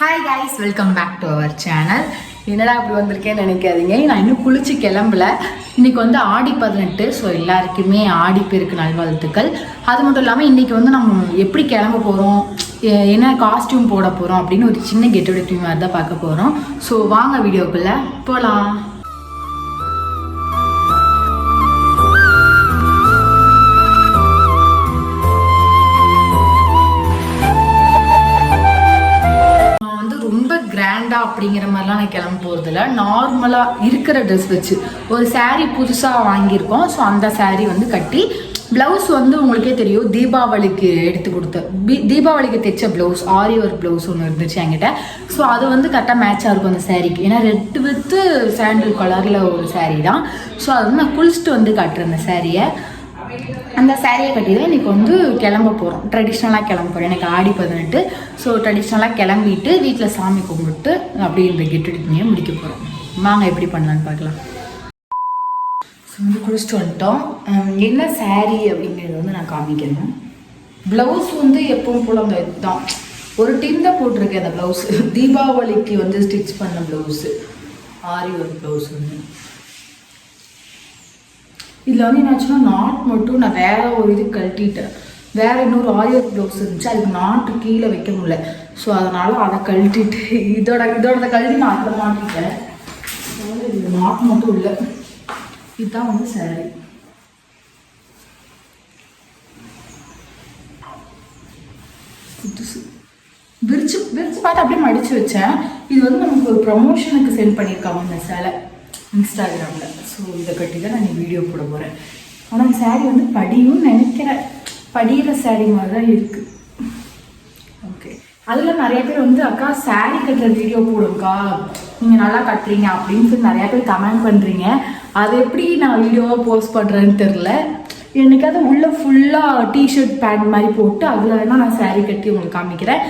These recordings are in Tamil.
Hi guys welcome back to our channel என்னடா இப்படி வந்திருக்கேன்னு நினைக்காதீங்க. நான் இன்னும் குளிச்சு கிளம்பல. இன்னைக்கு வந்து ஆடி பதினெட்டு ஸோ எல்லாருக்குமே ஆடி பெருக்கு நல்வாழ்த்துக்கள். அது மட்டும் இல்லாமல் இன்றைக்கி வந்து நம்ம எப்படி கிளம்ப போகிறோம் என்ன காஸ்டியூம் போட போகிறோம் அப்படின்னு ஒரு சின்ன கெட்டோட மாதிரி தான் பார்க்க போகிறோம் ஸோ வாங்க வீடியோக்குள்ளே போகலாம் அப்படிங்கிற மாதிரிலாம் நான் கிளம்ப போகிறதில்ல நார்மலாக இருக்கிற ட்ரெஸ் வச்சு. ஒரு சேரீ புதுசாக வாங்கியிருக்கோம். ஸோ அந்த சேரீ வந்து கட்டி ப்ளவுஸ் வந்து உங்களுக்கே தெரியும் தீபாவளிக்கு எடுத்து கொடுத்த தீபாவளிக்கு தைச்ச ப்ளவுஸ் ஆரி ஒர்க் ப்ளவுஸ் ஒன்று இருந்துச்சு என்கிட்ட. ஸோ அது வந்து கரெக்டாக மேட்சாக இருக்கும் அந்த சாரீக்கு ஏன்னா ரெட் வித்து சாண்டில் கலரில் ஒரு சேரீ தான். ஸோ அது வந்து நான் குளிச்சுட்டு வந்து கட்டுறேன் அந்த சாரியை அந்த சேரீயை கட்டி தான் இன்னைக்கு வந்து கிளம்ப போகிறோம் ட்ரெடிஷ்னலாக கிளம்ப போகிறோம் எனக்கு ஆடி பதினெட்டு. ஸோ ட்ரெடிஷ்னலாக கிளம்பிட்டு வீட்டில் சாமி கும்பிட்டு அப்படியே இந்த கெட்டுடிங்க முடிக்க போகிறோம் வாங்க எப்படி பண்ணலான்னு பார்க்கலாம். ஸோ வந்து குளிச்சுட்டு வந்துட்டோம். Um, என்ன சேரீ அப்படிங்கிறது வந்து நான் காமிக்கிறேன் ப்ளவுஸ் வந்து எப்பவும் போல அந்த இதுதான் ஒரு டின் தான் போட்டிருக்கேன் அந்த ப்ளவுஸ் தீபாவளிக்கு வந்து ஸ்டிச் பண்ண ப்ளவுஸு ஆரி ஒரு ப்ளவுஸ் வந்து இதில் வந்து என்னாச்சுன்னா நாட் மட்டும் நான் வேற ஒரு இது கழட்டிட்டேன். வேற இன்னொரு ஆரியர் க்ளோஸ் இருந்துச்சு அதுக்கு நாட்டு கீழே வைக்க முடியல. ஸோ அதனால அதை கழட்டிட்டு இதோட இதோட கழட்டி நான் அதில் மாட்டிட்டேன். இது நாட் மட்டும் இல்லை. இதுதான் வந்து saree. புதுசு. விரிச்சு விரிச்சு பார்த்து அப்படியே மடிச்சு வச்சேன். இது வந்து நமக்கு ஒரு ப்ரமோஷனுக்கு சென்ட் பண்ணியிருக்காங்க இந்த சேலை இன்ஸ்டாகிராமில். ஸோ இதை கட்டி தான் நான் வீடியோ போட போகிறேன் ஆனால் saree வந்து படியும் நினைக்கிறேன். படிகிற saree மாதிரி தான் இருக்குது ஓகே அதில் நிறைய பேர் வந்து அக்கா saree கட்டுற வீடியோ போடுங்கக்கா. நீங்கள் நல்லா கட்டுறீங்க அப்படின்னு சொல்லி நிறையா பேர் கமெண்ட் பண்ணுறீங்க அது எப்படி நான் வீடியோவாக போஸ்ட் பண்ணுறேன்னு தெரில என்னைக்காவது உள்ளே ஃபுல்லாக டிஷர்ட் பேண்ட் மாதிரி போட்டு அதில் வேணால் நான் saree கட்டி உங்களுக்கு காமிக்கிறேன்.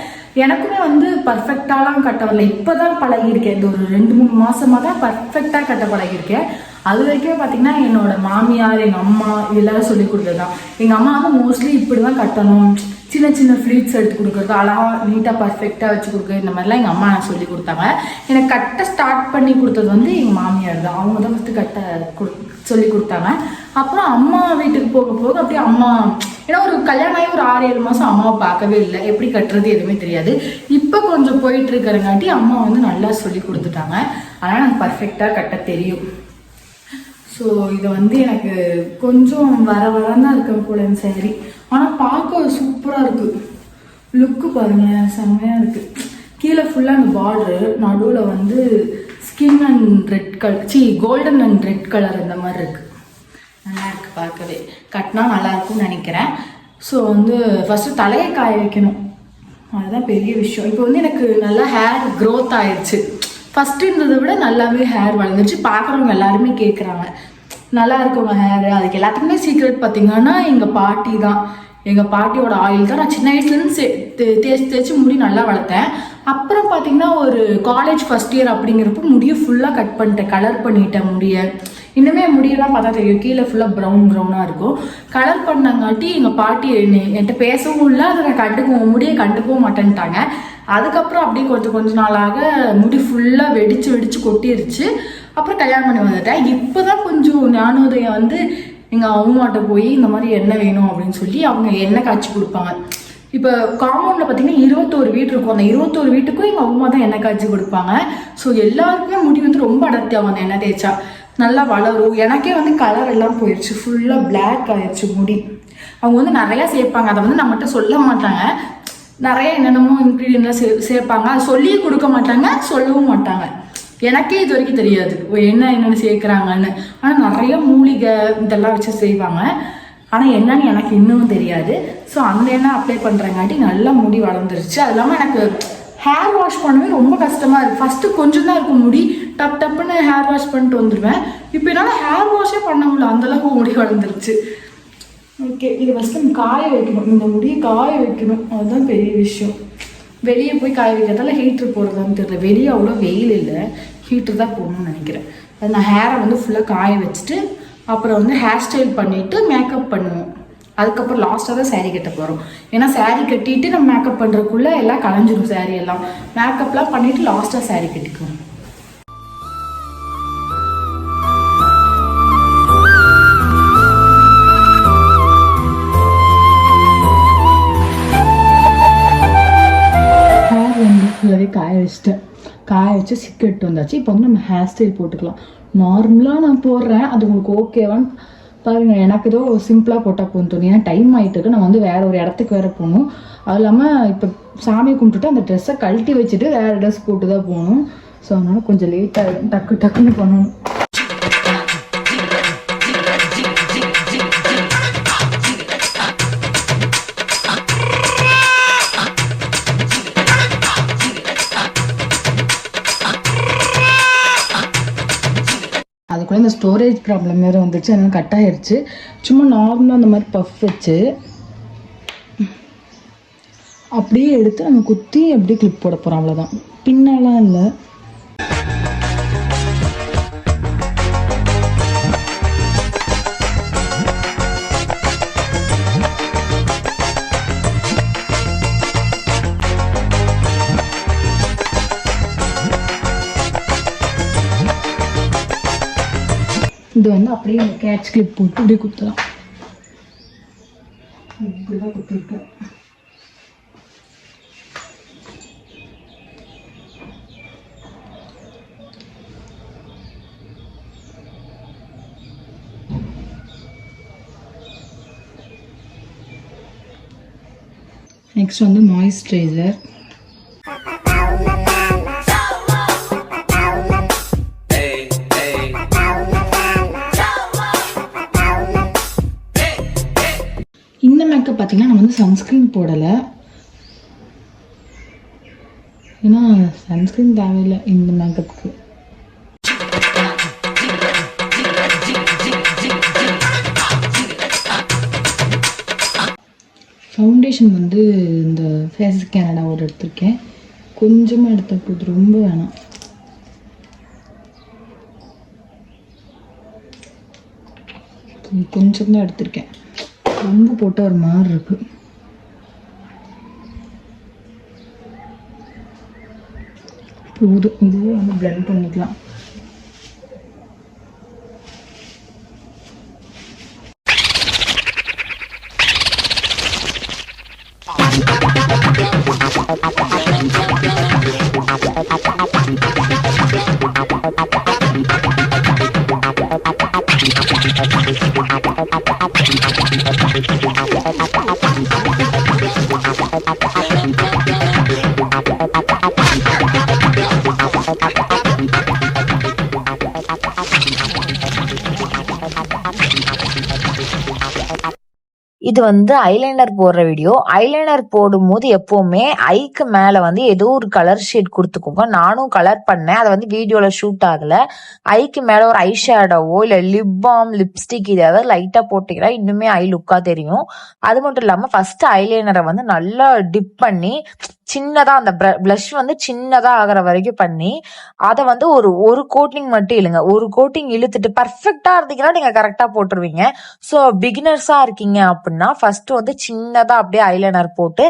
எனக்குமே வந்து பர்ஃபெக்டாலாம் கட்ட வரல. இப்போ தான் பழகியிருக்கேன். இந்த ஒரு ரெண்டு மூணு மாசமாக தான் பர்ஃபெக்டாக கட்ட பழகியிருக்கேன். அது வரைக்கும் பார்த்தீங்கன்னா என்னோட மாமியார் எங்கள் அம்மா இதெல்லாம் சொல்லி கொடுத்தது தான் எங்கள் அம்மா வந்து மோஸ்ட்லி இப்படி தான் கட்டணும். சின்ன சின்ன ஃப்ளீட்ஸ் எடுத்து கொடுக்குறது அழகாக நீட்டாக பர்ஃபெக்டாக வச்சு கொடுக்குறது இந்த மாதிரிலாம் எங்கள் அம்மா நான் சொல்லி கொடுத்தாங்க. எனக்கு கட்ட ஸ்டார்ட் பண்ணி கொடுத்தது வந்து எங்கள் மாமியார் தான். அவங்க தான் ஃபஸ்ட்டு கட்ட கொடு சொல்லி கொடுத்தாங்க. அப்புறம் அம்மா வீட்டுக்கு போக போக அப்படியே அம்மா ஏன்னா ஒரு கல்யாணம் ஆகி ஒரு ஆறு ஏழு மாதம் அம்மாவை பார்க்கவே இல்லை. எப்படி கட்டுறது எதுவுமே தெரியாது. இப்போ கொஞ்சம் போயிட்டு இருக்கிறங்காட்டி அம்மா வந்து நல்லா சொல்லி கொடுத்துட்டாங்க. அதனால் எனக்கு பர்ஃபெக்டாக கட்ட தெரியும். ஸோ இது வந்து எனக்கு கொஞ்சம் வர வரன்னு தான் இருக்க போல இந்த saree. ஆனால் பார்க்க சூப்பராக இருக்கு. லுக்கு பாருங்க செம்மையாக இருக்கு. கீழே ஃபுல்லாக அந்த பார்டரு நடுவில் வந்து ஸ்கின் அண்ட் ரெட் கலர் சி கோல்டன் அண்ட் ரெட் கலர் இந்த மாதிரி இருக்கு. நல்லா இருக்கு பார்க்கவே. கட்டினா நல்லா இருக்கும்னு நினைக்கிறேன். ஸோ வந்து ஃபஸ்ட்டு தலையை காய வைக்கணும். அதுதான் பெரிய விஷயம். இப்போ வந்து எனக்கு நல்லா ஹேர் க்ரோத் ஆயிடுச்சு ஃபஸ்ட்டு இருந்ததை விட நல்லாவே ஹேர் வளர்ந்துருச்சு. பார்க்குறவங்க எல்லாருமே கேட்குறாங்க நல்லா இருக்குங்க ஹேர் அதுக்கு எல்லாத்துக்குமே சீக்ரெட் பார்த்தீங்கன்னா எங்கள் பாட்டி தான். எங்கள் பாட்டியோட ஆயில் தான். நான் சின்ன வயசுலேருந்து சே தேய்ச்சி தேய்ச்சி முடி நல்லா வளர்த்தேன். அப்புறம் பார்த்தீங்கன்னா ஒரு காலேஜ் ஃபஸ்ட் இயர் அப்படிங்கிறப்ப முடியை ஃபுல்லாக கட் பண்ணிட்டேன். கலர் பண்ணிட்டேன் முடியை. இன்னுமே முடியெல்லாம் பார்த்தா தெரியும். கீழே ஃபுல்லாக ப்ரௌன் ப்ரௌனாக இருக்கும். கலர் பண்ணங்காட்டி எங்கள் பாட்டி என்னை என்கிட்ட பேசவும் இல்லை. அதை நான் கண்டுக்கவும் முடியை கண்டுக்கவும் மாட்டேன்ட்டாங்க. அதுக்கப்புறம் அப்படியே கொஞ்சம் கொஞ்ச நாளாக முடி ஃபுல்லாக வெடிச்சு வெடிச்சு கொட்டிருச்சு. அப்புறம் கல்யாணம் பண்ணி வந்துட்டேன். இப்போ தான் கொஞ்சம் ஞானோதயம் வந்து எங்கள் அம்மாட்ட போய் இந்த மாதிரி எண்ணெய் வேணும் அப்படின்னு சொல்லி அவங்க எண்ணெய் காய்ச்சி கொடுப்பாங்க. இப்போ காம்பவுண்டில் பார்த்தீங்கன்னா இருபத்தோரு வீடு இருக்கும். அந்த இருபத்தோரு வீட்டுக்கும் எங்கள் அம்மா தான் எண்ணெய் காய்ச்சி கொடுப்பாங்க. ஸோ எல்லாருக்குமே முடி வந்து ரொம்ப அடர்த்தியாகும் அந்த எண்ணெய் தேய்ச்சா. நல்லா வளரும். எனக்கே வந்து கலர் எல்லாம் போயிடுச்சு ஃபுல்லாக பிளாக் ஆயிடுச்சு முடி. அவங்க வந்து நிறையா சேர்ப்பாங்க. அதை வந்து நம்மகிட்ட சொல்ல மாட்டாங்க. நிறைய என்னென்னமோ இன்க்ரீடியன்ட்லாம் சே சேர்ப்பாங்க. அது சொல்லியும் கொடுக்க மாட்டாங்க சொல்லவும் மாட்டாங்க. எனக்கே இது வரைக்கும் தெரியாது. ஓ, என்ன என்னென்னு சேர்க்குறாங்கன்னு. ஆனால் நிறைய மூலிகை இதெல்லாம் வச்சு செய்வாங்க. ஆனால் என்னன்னு எனக்கு இன்னும் தெரியாது. ஸோ அந்த எண்ணெய் அப்ளை பண்ணுறங்காட்டி நல்லா முடி வளர்ந்துருச்சு. அது இல்லாமல் எனக்கு ஹேர் வாஷ் பண்ணவே ரொம்ப கஷ்டமாக இருக்குது ஃபஸ்ட்டு கொஞ்சம் தான் இருக்கும் முடி. டப் டப்புன்னு ஹேர் வாஷ் பண்ணிட்டு வந்துடுவேன் இப்போ என்னால் ஹேர் வாஷே பண்ண முடியல. அந்தளவுக்கு முடி வளர்ந்துருச்சு. ஓகே இது ஃபஸ்ட்டு நம்ம காய வைக்கணும். இந்த முடியை காய வைக்கணும். அதுதான் பெரிய விஷயம். வெளியே போய் காய வைக்கிறதால ஹீட்ரு போடுறதான்னு தெரியல. வெளியே அவ்வளோ வெயில் இல்லை. ஹீட்ரு தான் போடணும்னு நினைக்கிறேன். அது நான் ஹேரை வந்து ஃபுல்லாக காய வச்சுட்டு அப்புறம் வந்து ஹேர் ஸ்டைல் பண்ணிவிட்டு மேக்கப் பண்ணுவோம். அதுக்கப்புறம் லாஸ்ட்டாக தான் சேரீ கட்ட போகிறோம் ஏன்னா சேரீ கட்டிட்டு நம்ம மேக்கப் பண்ணுறதுக்குள்ளே எல்லாம் கலைஞ்சிரும் சேரீ எல்லாம். மேக்கப்லாம் பண்ணிவிட்டு லாஸ்ட்டாக சேரீ கட்டிக்குவோம். காய வச்சு சிக்கு எடுத்து வந்தாச்சு. இப்போ வந்து நம்ம ஹேர் ஸ்டைல் போட்டுக்கலாம். நார்மலாக நான் போடுறேன். அது உங்களுக்கு ஓகேவான்னு பாருங்க எனக்கு ஏதோ சிம்பிளாக போட்டால் போதும் தோணும் ஏன்னா டைம் ஆகிட்டு இருக்கு நான் வந்து வேற ஒரு இடத்துக்கு வேற போகணும். அது இல்லாமல் இப்போ சாமி கும்பிட்டுட்டு அந்த ட்ரெஸ்ஸை கழட்டி வச்சுட்டு வேறு ட்ரெஸ் போட்டு தான் போகணும். ஸோ அதனால் கொஞ்சம் லேட்டாக டக்கு டக்குன்னு பண்ணணும். அதுக்குள்ளே ஸ்டோரேஜ் ப்ராப்ளம் வேறு வந்துச்சு அதனால் கட் ஆகிடுச்சு சும்மா நார்மலாக அந்த மாதிரி பஃப் வச்சு அப்படியே எடுத்து நம்ம குத்தி அப்படியே கிளிப் போட போகிறோம் அவ்வளோதான் பின்னாலாம் இல்லை. இது வந்து அப்படியே கேட்ச் கிளிப் போட்டு இப்படி குத்தலாம். இப்படிதான் குத்திருக்கேன். நெக்ஸ்ட் வந்து மாய்ஸ்சரைசர் பார்த்தீங்கன்னா நம்ம வந்து சன்ஸ்க்ரீன் போடலை. ஏன்னா சன்ஸ்க்ரீன் தேவையில்லை இந்த மேக்கப்புக்கு ஃபவுண்டேஷன் வந்து இந்த ஃபேஸ் கேனடா ஒரு எடுத்திருக்கேன். கொஞ்சமாக எடுத்த போது ரொம்ப வேணாம். கொஞ்சம் தான் எடுத்திருக்கேன். ரொம்ப போட்டால் ஒரு மாதிரி இருக்கு. போதும் இதுவே வந்து பிளெண்ட் பண்ணிக்கலாம். இது வந்து ஐலைனர் போடுற வீடியோ ஐலைனர் போடும்போது எப்பவுமே ஐக்கு மேல வந்து ஏதோ ஒரு கலர் ஷேட் கொடுத்துக்கோங்க. நானும் கலர் பண்ணேன். அதை வந்து வீடியோல ஷூட் ஆகல. ஐக்கு மேல ஒரு ஐ ஷேடோவோ இல்ல லிப் பாம் லிப்ஸ்டிக் இது ஏதாவது லைட்டா போட்டீங்கன்னா இன்னுமே ஐ லுக்கா தெரியும். அது மட்டும் இல்லாம ஃபர்ஸ்ட் ஐலைனரை வந்து நல்லா டிப் பண்ணி சின்னதா அந்த ப்ளஷ் வந்து சின்னதா ஆகிற வரைக்கும் பண்ணி அதை வந்து ஒரு ஒரு கோட்டிங் மட்டும் இல்லைங்க ஒரு கோட்டிங் இழுத்துட்டு பர்ஃபெக்டா இருந்தீங்கன்னா நீங்க கரெக்டா போட்டுருவீங்க. ஸோ பிகினர்ஸா இருக்கீங்க அப்படின்னா ஃபர்ஸ்ட் வந்து சின்னதா அப்படியே ஐலைனர் போட்டு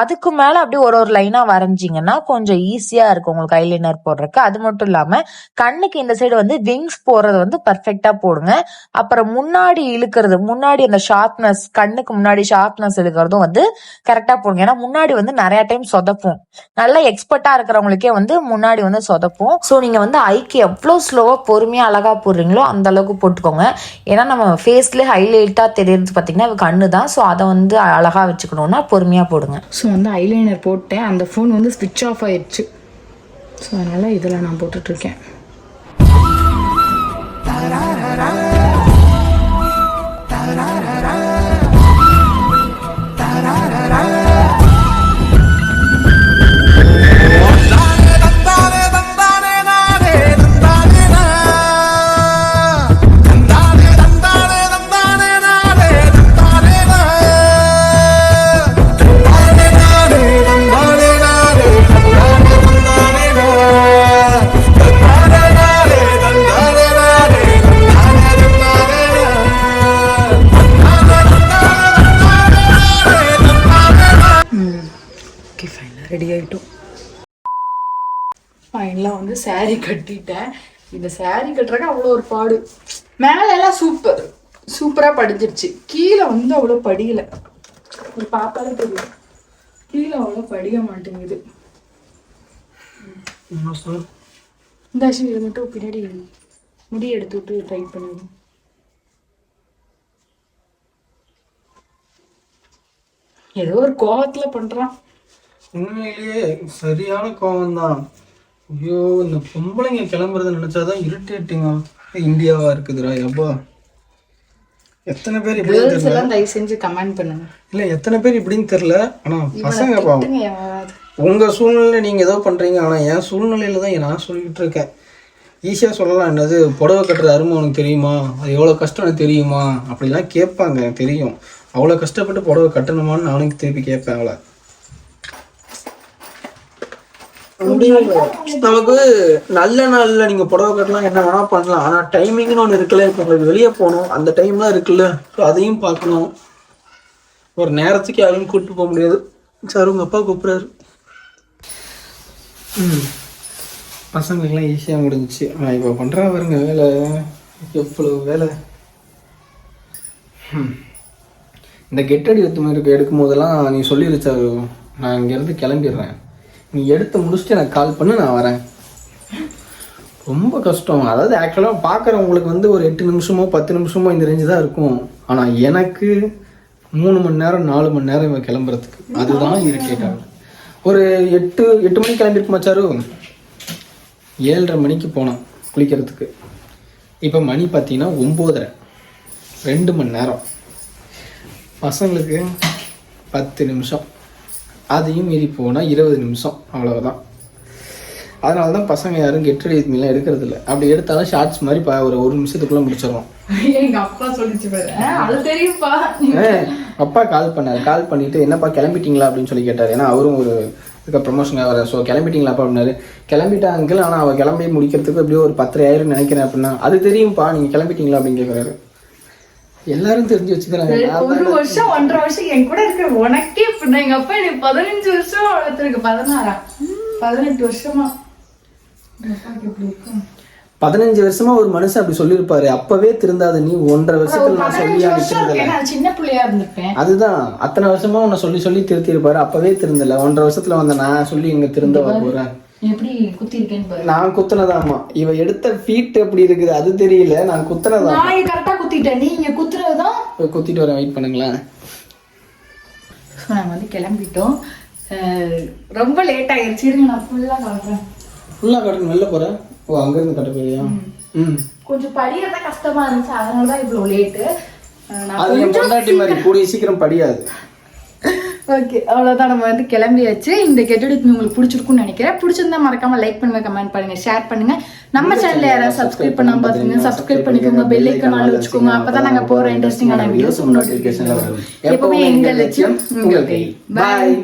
அதுக்கு மேல அப்படியே ஒரு ஒரு லைனா வரைஞ்சிங்கன்னா கொஞ்சம் ஈஸியா இருக்கும் உங்களுக்கு ஐலைனர் போடுறதுக்கு. அது மட்டும் இல்லாம கண்ணுக்கு இந்த சைடு வந்து விங்ஸ் போறது வந்து பர்ஃபெக்டா போடுங்க. அப்புறம் முன்னாடி இழுக்கிறது முன்னாடி அந்த ஷார்ப்னஸ் கண்ணுக்கு முன்னாடி ஷார்ப்னஸ் இழுக்கிறதும் வந்து கரெக்டா போடுங்க. ஏன்னா முன்னாடி வந்து நிறைய டைம் சொதப்பும். நல்லா எக்ஸ்பர்ட்டா இருக்கிறவங்களுக்கே வந்து முன்னாடி வந்து சொதப்பும். ஸோ நீங்க வந்து ஐக்கு எவ்வளோ ஸ்லோவா பொறுமையா அழகா போடுறீங்களோ அந்த அளவுக்கு போட்டுக்கோங்க. ஏன்னா நம்ம ஃபேஸ்ல ஹைலைட்டா தெரியறது பார்த்தீங்கன்னா கண்ணு தான். ஸோ அதை வந்து அழகா வச்சுக்கணும்னா பொறுமையா போடுங்க. ஸோ வந்து ஐலைனர் போட்டேன். அந்த ஃபோன் வந்து ஸ்விட்ச் ஆஃப் ஆயிடுச்சு ஸோ அதனால் இதில் நான் போட்டுட்ருக்கேன். தந்தானே saree கட்டிட்டேன். இந்த saree கட்டுறக்கு அவ்வளோ ஒரு பாடு. மேலே எல்லாம் சூப்பர் சூப்பராக படிஞ்சிருச்சு. கீழே வந்து அவ்வளோ படியல. ஒரு பார்த்தாலே தெரியும். கீழே அவ்வளோ படிய மாட்டேங்குது. இந்த இதை மட்டும் பின்னாடி முடி எடுத்து விட்டு ட்ரை பண்ணிடுவோம் ஏதோ ஒரு கோவத்துல பண்றான். உண்மையிலேயே சரியான கோவம் தான் ஐயோ இந்த பொம்பளைங்க கிளம்புறத நினைச்சாதான் இரிட்டேட்டிங்கா இந்தியாவா இருக்குதுடா எப்பா. எத்தனை பேர் இப்படி கேர்ள்ஸ் எல்லாம் தயவு செஞ்சு கமெண்ட் பண்ணுங்க. இல்ல எத்தனை பேர் இப்படின்னு தெரியல ஆனா பசங்க பாவம். திட்டுங்க யாராவது. உங்க சூழ்நிலை நீங்க ஏதோ பண்றீங்க. ஆனா என் சூழ்நிலையில தான் நான் சொல்லிட்டு இருக்கேன். ஈஸியா சொல்லலாம். என்னது புடவை கட்டுற அருமை உனக்கு தெரியுமா? அது எவ்வளவு கஷ்டம் எனக்கு தெரியுமா? அப்படிலாம் கேட்பாங்க எனக்கு தெரியும். அவ்வளவு கஷ்டப்பட்டு புடவை கட்டணுமான்னு நானும் திருப்பி கேட்பேன் அவளை. நமக்கு நல்ல நாள்ல நீங்க புடவை கட்டலாம் என்ன வேணா பண்ணலாம். ஆனா டைமிங்னு ஒண்ணு இருக்குல்ல. இப்போ உங்களுக்கு வெளியே போகணும். அந்த டைம்லாம் இருக்குல்ல. அதையும் பார்க்கணும். ஒரு நேரத்துக்கு யாரையும் கூப்பிட்டு போக முடியாது. சார் உங்க அப்பா கூப்பிடுறாரு. ம். பசங்களுக்கெல்லாம் ஈஸியாக முடிஞ்சிச்சு. நான் இப்போ பண்ணுறா பாருங்க வேலை. எவ்வளோ வேலை. ம். இந்த கெட்டடி எடுத்து மாதிரி எடுக்கும் போதெல்லாம் நீ சொல்லிருச்சாரு நான் இங்கேருந்து கிளம்பிடுறேன். நீ எடுத்து முடிச்சுட்டு எனக்கு கால் பண்ணு நான் வரேன். ரொம்ப கஷ்டம். அதாவது ஆக்சுவலாக பார்க்குறவங்களுக்கு வந்து ஒரு எட்டு நிமிஷமோ பத்து நிமிஷமோ இந்த ரேஞ்சு தான் இருக்கும். ஆனால் எனக்கு மூணு மணி நேரம் நாலு மணி நேரம் இவன் கிளம்புறதுக்கு. அதுதான் இரிட்டேட் ஆகுது ஒரு எட்டு எட்டு மணிக்கு கிளம்பிருக்குமா சாரு? ஏழரை மணிக்கு போனோம் குளிக்கிறதுக்கு. இப்போ மணி பார்த்தீங்கன்னா ஒம்போதரை. ரெண்டு மணி நேரம். பசங்களுக்கு பத்து நிமிஷம். அதையும் மீறி போனால் இருபது நிமிஷம் அவ்வளவுதான். அதனால தான் பசங்க யாரும் கெட் ரெடி மீலாம் எடுக்கிறது இல்லை. அப்படி எடுத்தாலும் ஷார்ட்ஸ் மாதிரி பா ஒரு ஒரு நிமிஷத்துக்குள்ளே முடிச்சிடுவோம் எங்க அப்பா சொல்லிச்சு கால் பண்ணாரு. கால் பண்ணிட்டு என்னப்பா கிளம்பிட்டீங்களா? அப்படின்னு சொல்லி கேட்டார். ஏன்னா அவரும் ஒரு இதுக்கு ப்ரமோஷன் வர ஸோ கிளம்பிட்டீங்களாப்பா? அப்படின்னாரு. கிளம்பிட்டா அங்கிள் ஆனால் அவள் கிளம்பி முடிக்கிறதுக்கு எப்படியோ ஒரு பத்தரை ஆயிரம் நினைக்கிறேன் அப்படின்னா அது தெரியும்ப்பா நீங்கள் கிளம்பிட்டீங்களா? அப்படின்னு கேட்குறாரு எல்லாரும் தெரிஞ்சு வச்சுக்கிறாங்க. ஒரு வருஷம் ஒன்றரை வருஷம் என் கூட இருக்க உனக்கே இப்ப எங்க அப்பா எனக்கு பதினஞ்சு வருஷம் வளர்த்துருக்கு பதினாறா? பதினெட்டு வருஷமா. பதினஞ்சு வருஷமா ஒரு மனுஷன் அப்படி சொல்லியிருப்பாரு. அப்பவே திருந்தாத நீ ஒன்றரை வருஷத்துல நான் சொல்லி நான் சின்ன பிள்ளையா இருந்திருப்பேன். அதுதான். அத்தனை வருஷமா உன்னை சொல்லி சொல்லி திருத்தி இருப்பாரு அப்பவே திருந்தல. ஒன்றரை வருஷத்துல வந்த நான் சொல்லி இங்க திருந்த வர போறேன். எப்படி குத்தி இருக்கேன்னு பாரு. நான் குத்துனதாமா இவ எடுத்த ஃபீட் எப்படி இருக்குது அது தெரியல. நான் குத்துனதா நான் கரெக்டா குத்திட்டேன். நீங்க குத்துறதுதான் போய் குத்திட்டு வரேன். வெயிட் பண்ணுங்களேன் ஸோ நாங்கள் வந்து கிளம்பிட்டோம். ரொம்ப லேட் ஆயிருச்சு. இருங்க நான் ஃபுல்லாக காட்டுறேன். ஃபுல்லா கட்டணும் வெளில போறேன் ஓ அங்க இருந்து கட்ட போறியா? ம். கொஞ்சம் படிக்கிறதா கஷ்டமா இருந்துச்சு. அதனால தான் இவ்வளோ லேட்டு அது பொண்டாட்டி மாதிரி. கூடிய சீக்கிரம் படியாது. ஓகே அவ்வளோதான் நம்ம வந்து கிளம்பியாச்சு. இந்த கெட்டடிக்கு உங்களுக்கு பிடிச்சிருக்கும்னு நினைக்கிறேன். பிடிச்சிருந்தா மறக்காம லைக் பண்ணுங்க கமெண்ட் பண்ணுங்க ஷேர் பண்ணுங்க. நம்ம சேனல்ல யாராவது சப்ஸ்கிரைப் பண்ணாம பார்த்தீங்கன்னா சப்ஸ்கிரைப் பண்ணிக்கோங்க. பெல் ஐக்கன் ஆல் வச்சுக்கோங்க. அப்பதான் நாங்க போற இன்ட்ரெஸ்டிங்கான வீடியோஸ் நோட்டிஃபிகேஷன் வரும். எப்பவுமே எங்க லட்சியம் உங்கள் கை. பாய்